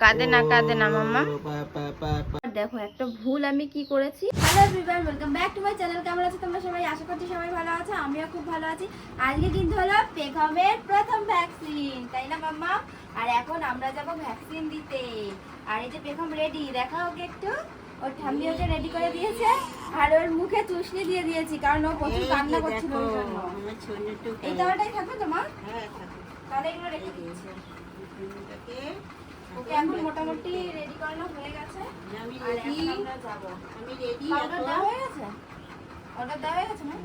কাঁদে না কাঁদে না মাম্মা। দেখো একটা ভুল আমি কি করেছি? Hello everyone welcome back to my channel কেমন আছো তোমরা সবাই? আশা করছি সবাই ভালো আছো আমিও খুব ভালো আছি। আজকে কিন্তু হলো পেখমের প্রথম ভ্যাকসিন তাই না মাম্মা? আর এখন আমরা যাব ভ্যাকসিন দিতে। আর এই যে পেখম রেডি দেখা ওকে একটু। ওর ঠাম্মি ওকে রেডি করে দিয়েছে আর ওর মুখে চুষনি দিয়ে দিয়েছি কারণ ও প্রচুর কান্না করছিল এই দাওয়াটাই থাকবে তোমার? হ্যাঁ, থাকে। তাহলে এগুলো রেখে দিয়েছি ওকে এখন মোটামুটি রেডি করানো হয়ে গেছে। আমি রেডি আমরা যাব। আমি রেডি অর্ডার দেওয়া হয়ে গেছে? অর্ডার দেওয়া হয়ে গেছে না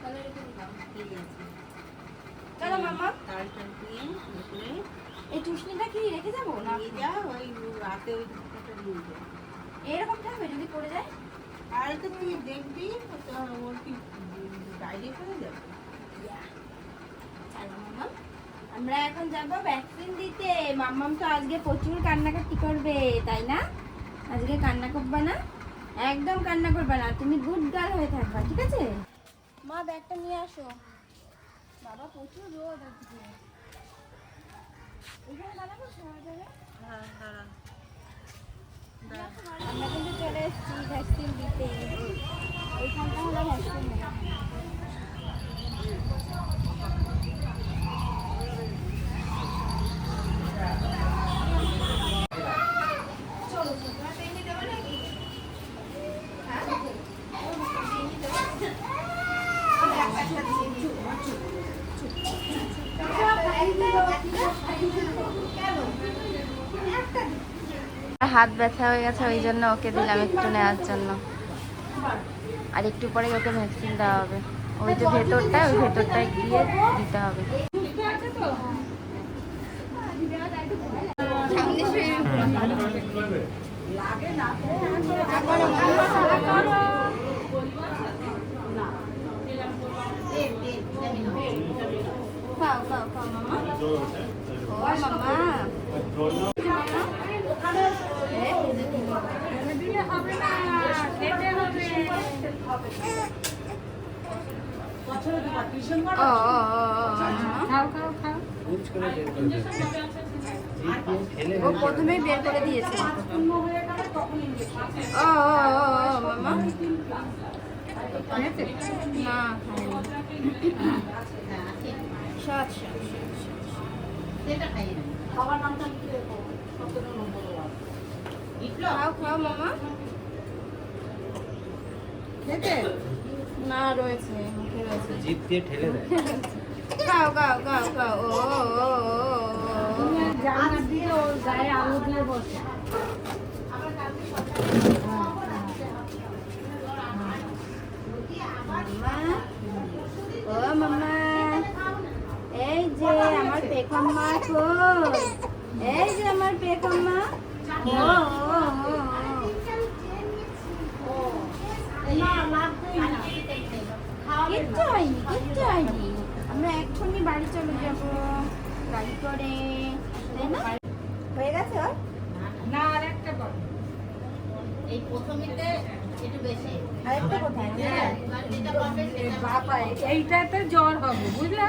তাহলে রেখে দিলাম ঠিক আছে। চলো মামা দিয়ে উপরে। এই টুসনিটা কি রেখে যাব না? নিয়ে যা ওই রাতে ওই দুটোটা নিয়ে যা এরকম থাকবে যদি পড়ে যায়? আর তো তুই দেখবি ওর কি বাইরে করে যাবে চলো মামা আমরা এখন যাব ভ্যাকসিন দিতে। মাম্মাম তো আজকে প্রচুর কান্নাকাটি করবে তাই না? আজকে কান্না করবে না? একদম কান্না করবে না তুমি গুড গার্ল হয়ে থাকবা ঠিক আছে? মা ব্যাগটা নিয়ে আসো। বাবা প্রচুর রোদ আজকে। এখানে দাঁড়াবো শোনা যাবে আমরা কিন্তু চলে এসেছি ভ্যাকসিন দিতে। এইখানটা হলো ভ্যাকসিন হাত ব্যথা হয়ে গেছে ওই জন্য ওকে দিলাম একটু নেওয়ার জন্য। আর একটু পরে ওকে ভ্যাকসিন দেওয়া হবে। ওই যে ভেতরটা ওই ভেতরটায় গিয়ে দিতে হবে। খাও খাও খাও মামা ও মামা ও ও ও, ও, মামা। প্রথমেই বের করে দিয়েছে সৎ খাও খাও মামা। না রয়েছে মুখে রয়েছে। জিপ দিয়ে ঠেলে দেয়। খাও খাও খাও খাও। ও ও, ও, ও, ও। মাম্মা, ও মাম্মা এই যে পেখম্মা কই? এই যে আমার। কিচ্ছু হয়নি কিচ্ছু হয়নি। আমরা এক্ষুনি বাড়ি চলে যাব। গাড়ি করে তাই না? হয়ে গেছে ওর? এই প্রথমেতে একটু বেশি। আরেকটা কোথায়? এইটাতে জ্বর হবে বুঝলে?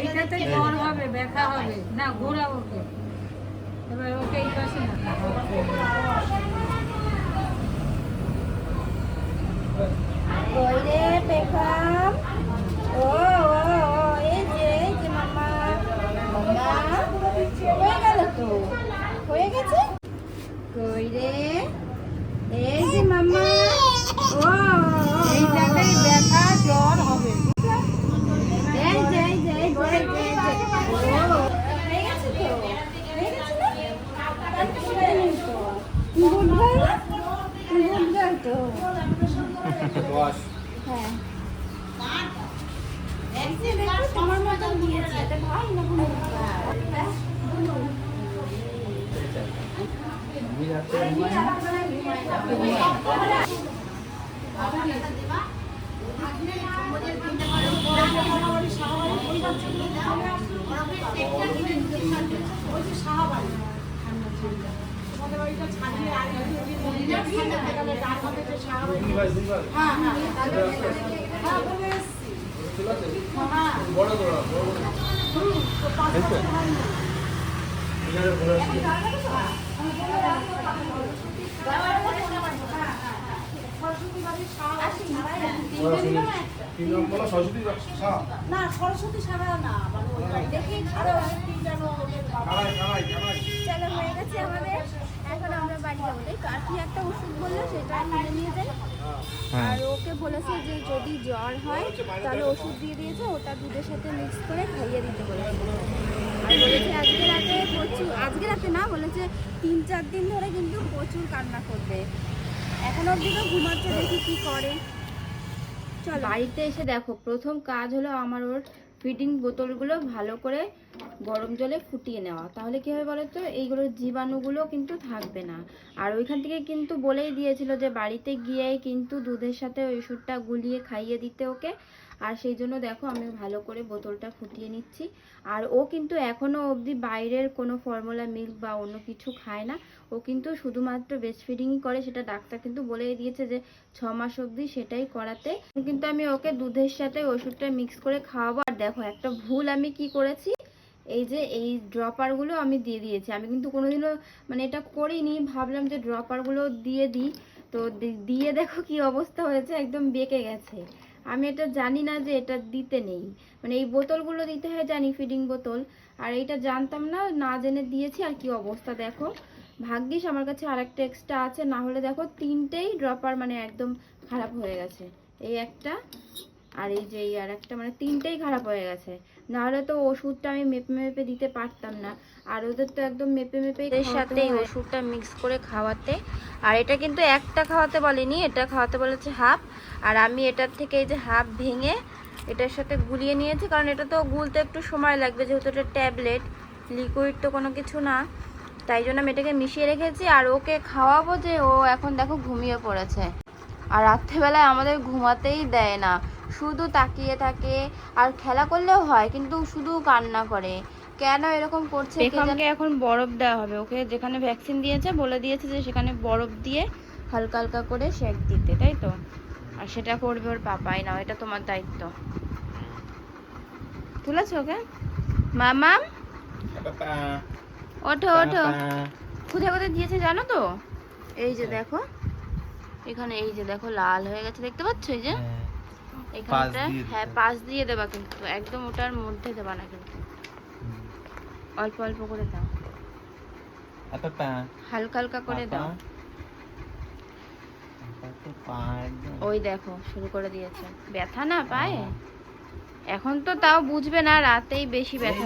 এইটাতে জ্বর হবে, ব্যথা হবে। না ঘোরা ওকে এবার ওকে এই পাশে হয়ে গেছে? কই রে এই যে মামা ও ও, ও, ও, এইটাতেই ব্যথা জ্বর হবে এই যে এই যে এই যে এই যে, এই যে ও হয়ে গেছে তো হয়ে গেছে না তাহলে তো সেটাই নেই তো গুড গার্ল গুড গার্ল তো বস। হ্যাঁ। তোমার মতন দিয়েছে। ভাই না কোনো রাত্রে না। সরস্বতী সারা না মানে দেখি আরও একটি যেন ওদের বাবা চলো হয়ে গেছে আমাদের এখন আমরা বাড়ি যাব তাই আর কি একটা ওষুধ বলল সেটা কিনে নিয়ে যাই। আর ওকে বলেছে যে যদি জ্বর হয় তাহলে ওষুধ দিয়ে দিয়েছে ওটা দুধের সাথে মিক্স করে খাইয়ে দিতে বলেছে। আর বলেছে আজকে রাতে প্রচুর আজকে রাতে না বলেছে তিন চার দিন ধরে কিন্তু প্রচুর কান্না করবে। এখন অবধি তো ঘুমাচ্ছে দেখি কি করে। চল। বাড়িতে এসে দেখো প্রথম কাজ হলো আমার ওর ফিডিং বোতলগুলো ভালো করে গরম জলে ফুটিয়ে নেওয়া। তাহলে কী হবে বলো তো এইগুলোর জীবাণুগুলো কিন্তু থাকবে না। আর ওইখান থেকে কিন্তু বলেই দিয়েছিল যে বাড়িতে গিয়ে কিন্তু দুধের সাথে ওই ওষুধটা গুলিয়ে খাইয়ে দিতে ওকে। আর সেই জন্য দেখো আমি ভালো করে বোতলটা ফুটিয়ে নিচ্ছি। আর ও কিন্তু এখনও অবধি বাইরের কোনো ফর্মুলা মিল্ক বা অন্য কিছু খায় না। ও কিন্তু শুধুমাত্র বেস্ট ফিডিংই করে, সেটা ডাক্তার কিন্তু বলেই দিয়েছে যে ছ মাস অবধি সেটাই করাতে। কিন্তু আমি ওকে দুধের সাথে ওষুধটা মিক্স করে খাওয়াবো। আর দেখো, একটা ভুল আমি কি করেছি? এই যে, এই ড্রপারগুলো আমি দিয়ে দিয়েছি। আমি কিন্তু কোনোদিনও মানে এটা করিনি, ভাবলাম যে ড্রপারগুলো দিয়ে দিই। তো দিয়ে দেখো কি অবস্থা হয়েছে, একদম বেঁকে গেছে। আমি এটা জানি না যে এটা দিতে নেই। মানে এই বোতলগুলো দিতে হয় জানি ফিডিং বোতল। আর এইটা জানতাম না না জেনে দিয়েছি, আর কি অবস্থা দেখো। ভাগ্যিস আমার কাছে আরেকটা এক্সট্রা আছে, না হলে দেখো তিনটেই ড্রপার মানে একদম খারাপ হয়ে গেছে। এই একটা, আর এই যে এই আর একটা মানে তিনটেই খারাপ হয়ে গেছে। না হলে তো ওষুধটা আমি মেপে মেপে দিতে পারতাম না। আর ওদের তো একদম মেপে মেপে এর সাথে এই ওষুধটা মিক্স করে খাওয়াতে। আর এটা কিন্তু একটা খাওয়াতে বলেনি এটা খাওয়াতে বলেছে হাফ আর আমি এটার থেকে এই যে হাফ ভেঙে এটার সাথে গুলিয়ে নিয়েছি কারণ এটা তো গুলতে একটু সময় লাগবে যেহেতু এটা ট্যাবলেট লিকুইড তো কোনো কিছু না। তাই জন্য আমি এটাকে মিশিয়ে রেখেছি আর ওকে খাওয়াবো যে ও এখন দেখো ঘুমিয়ে পড়েছে। আর রাত্রেবেলায় আমাদের ঘুমাতেই দেয় না। শুধু তাকিয়ে থাকে আর খেলা করলেও হয় কিন্তু শুধু কান্না করে। কেন এরকম করছে পেখমকে এখন বরফ দেওয়া হবে। ওকে যেখানে ভ্যাকসিন দিয়েছে বলে দিয়েছে যে সেখানে বরফ দিয়ে হালকা হালকা করে সেক দিতে তাই তো? আর সেটা করবে ওর পাপাই না এটা তোমার দায়িত্ব। তুলেছো ওকে? মামাম ওঠো ওঠো। কোথায় কোথায় দিয়েছে জানো তো? এই যে দেখো। এখানে এই যে দেখো লাল হয়ে গেছে দেখতে পাচ্ছ এই যে? এখানটা হ্যাঁ পাশ দিয়ে দেবা কিন্তু একদম ওটার মধ্যে দেবা না কিন্তু। অল্প অল্প করে দাও। হালকা হালকা করে দাও। ওই দেখো শুরু করে দিয়েছে। ব্যথা না পায়ে? এখন তো তাও বুঝবে না রাতেই বেশি ব্যথা।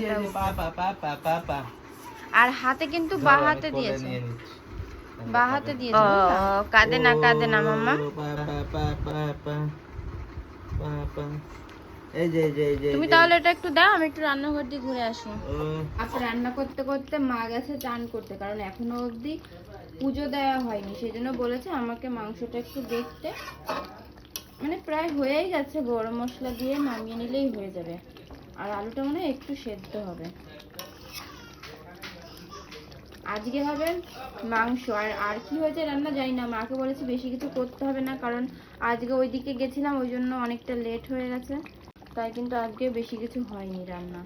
আর হাতে কিন্তু বা হাতে দিয়েছে। বা হাতে দিয়েছে কাঁদে না কাঁদে না মাম্মা। এই যে এই যে এই যে তুমি তাহলে এটা একটু দাও আমি একটু রান্নাঘর দিয়ে ঘুরে আসি। আচ্ছা রান্না করতে করতে মা গেছে চান করতে কারণ এখনও অবধি পুজো দেওয়া হয়নি। সেই জন্য বলেছে আমাকে মাংসটা একটু দেখতে মানে প্রায় হয়েই গেছে গরম মশলা দিয়ে নামিয়ে নিলেই হয়ে যাবে। আর আলুটা মনে হয় একটু সেদ্ধ হবে। আজকে হবে মাংস আর আর কি হয়েছে রান্না জানি না মাকে বলেছি বেশি কিছু করতে হবে না কারণ আজকে ওইদিকে গেছিলাম ওই জন্য অনেকটা লেট হয়ে গেছে। তাই কিন্তু আজকে বেশি কিছু হয়নি রান্না।